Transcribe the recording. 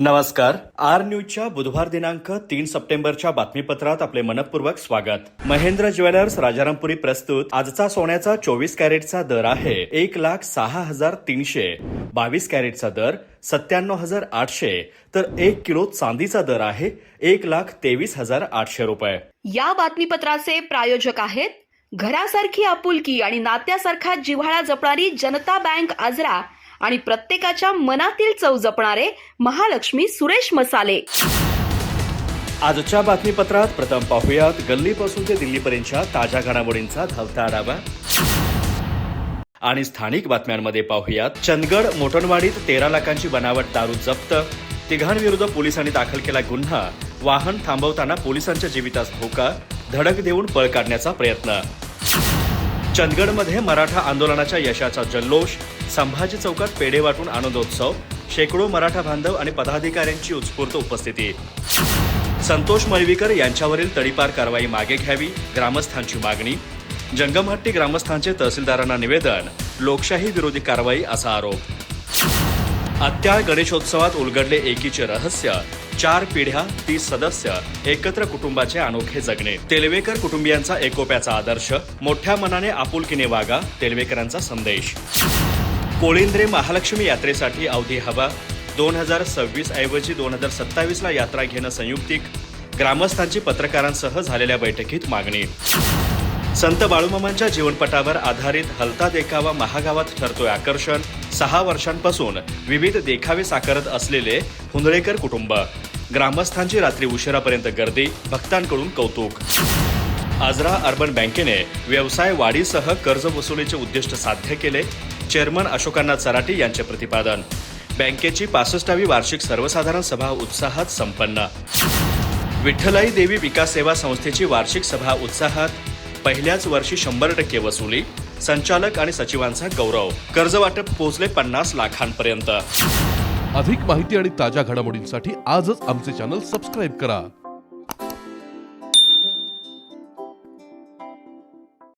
नमस्कार. आर न्यूजच्या बुधवार दिनांक तीन सप्टेंबरच्या बातमीपत्रात आपले मनपूर्वक स्वागत. महेंद्र ज्वेलर्स राजारामपुरी प्रस्तुत आजचा सोन्याचा चोवीस कॅरेटचा दर आहे एक लाख सहा हजार तीनशे. बावीस कॅरेटचा दर सत्त्याण्णव हजार आठशे. तर एक किलो चांदीचा दर आहे एक लाख तेवीस हजार आठशे रुपये. या बातमीपत्राचे प्रायोजक आहेत घरासारखी आपुलकी आणि नात्यासारखा जिव्हाळा जपणारी जनता बँक आजरा आणि प्रत्येकाच्या मनातील चव जपणारे महालक्ष्मी सुरेश मसाले. आजच्या बातमीपत्रात प्रथम पाहुयात गल्लीपासून ते दिल्लीपर्यंतच्या ताज्या घडामोडींचा धावता आढावा. आणि स्थानिक बातम्यांमध्ये पाहुयात चंदगड मोटणवाडीत तेरा लाखांची बनावट दारू जप्त. तिघांविरुद्ध पोलिसांनी दाखल केला गुन्हा. वाहन थांबवताना पोलिसांच्या जीवितास धोका. धडक देऊन पळ काढण्याचा प्रयत्न. चंदगडमध्ये मराठा आंदोलनाच्या यशाचा जल्लोष. संभाजी चौकात पेढे वाटून आनंदोत्सव शेकडो मराठा बांधव आणि पदाधिकाऱ्यांची उत्स्फूर्त उपस्थिती. संतोष मळवीकर यांच्यावरील तडीपार कारवाई मागे घ्यावी ग्रामस्थांची मागणी. जंगमहट्टी ग्रामस्थांचे तहसीलदारांना निवेदन लोकशाही विरोधी कारवाई असा आरोप. आत्या गणेशोत्सवात उलगडले एकीचे रहस्य चार पिढ्या तीस सदस्य एकत्र कुटुंबाचे अनोखे जगणे. तेलवेकर कुटुंबियांचा एकोप्याचा आदर्श मोठ्या मनाने आपुलकीने वागा तेलवेकरांचा संदेश. कोळिंद्रे महालक्ष्मी यात्रेसाठी अवधी हवा. दोन हजार सव्वीस ऐवजी दोन हजार सत्तावीसला यात्रा घेणं संयुक्तिक. ग्रामस्थांची पत्रकारांसह झालेल्या बैठकीत मागणी. संत बाळूमामांच्या जीवनपटावर आधारित हलता देखावा महागावात ठरतोय आकर्षण. सहा वर्षांपासून विविध देखावे साकारत असलेले हुंदळेकर कुटुंब. ग्रामस्थांची रात्री उशिरापर्यंत गर्दी भक्तांकडून कौतुक. आजरा अर्बन बँकेने व्यवसाय वाढीसह कर्ज वसुलीचे उद्दिष्ट साध्य केले. चेअरमन अशोकांना चराटी यांचे प्रतिपादन. बँकेची पासष्टावी वार्षिक सर्वसाधारण सभा उत्साहात संपन्न. विठ्ठलाई देवी विकास सेवा संस्थेची वार्षिक सभा उत्साहात. पहिल्याच वर्षी शंभर टक्के वसुली संचालक आणि सचिवांचा गौरव. कर्ज वाटप पोहोचले पन्नास लाखांपर्यंत. अधिक माहिती आणि ताज्या घडामोडींसाठी आजच आमचे चॅनल सबस्क्राईब करा.